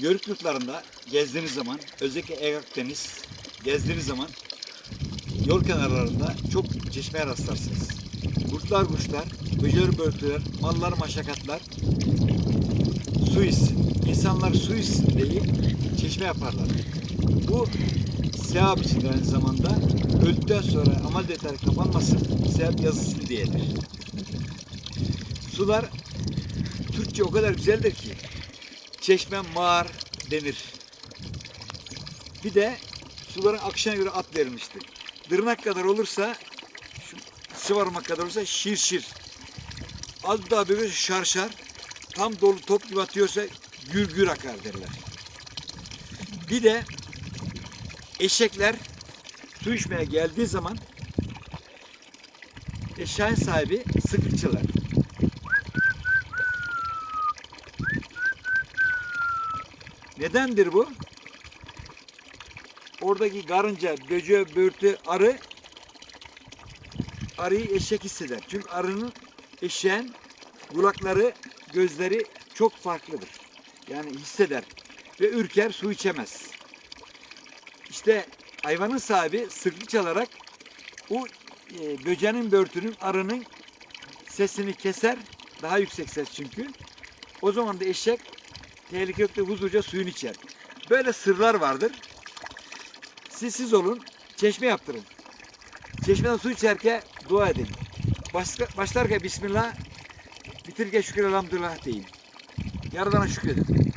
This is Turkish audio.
Yörük yurtlarında gezdiğiniz zaman, özellikle Ege Akdeniz gezdiğiniz zaman yol kenarlarında çok çeşmeye rastlarsınız. Kurtlar kuşlar, böcek börtüler, mallar maşakatlar su içsin. İnsanlar su içsin diye çeşme yaparlar. Bu sevap için aynı zamanda öldükten sonra amel defteri kapanmasın, sevap yazılsın diyedir. Sular Türkçe o kadar güzeldir ki çeşme mağar denir. Bir de suların akışına göre at verilmiştir. Dırnak kadar olursa şu sıvarmak kadar olursa şir şir. Az daha böyle şar şar. Tam dolu top gibi atıyorsa gür gür akar derler. Bir de eşekler su içmeye geldiği zaman eşeğin sahibi sıkıkçılar. Nedendir bu? Oradaki karınca, böceği, börtü, arı arıyı eşek hisseder. Çünkü arının eşeğin kulakları, gözleri çok farklıdır. Yani hisseder ve ürker su içemez. İşte hayvanın sahibi sırtı çalarak o e, böceğin, börtünün, arının sesini keser. Daha yüksek ses çünkü. O zaman da eşek tehlike yoktu huzurca suyunu içer. Böyle sırlar vardır. Siz siz olun, çeşme yaptırın. Çeşmeden su içerken dua edin. Başla, başlarken Bismillah, bitirirken şükür elhamdülillah deyin. Yaradana şükredin.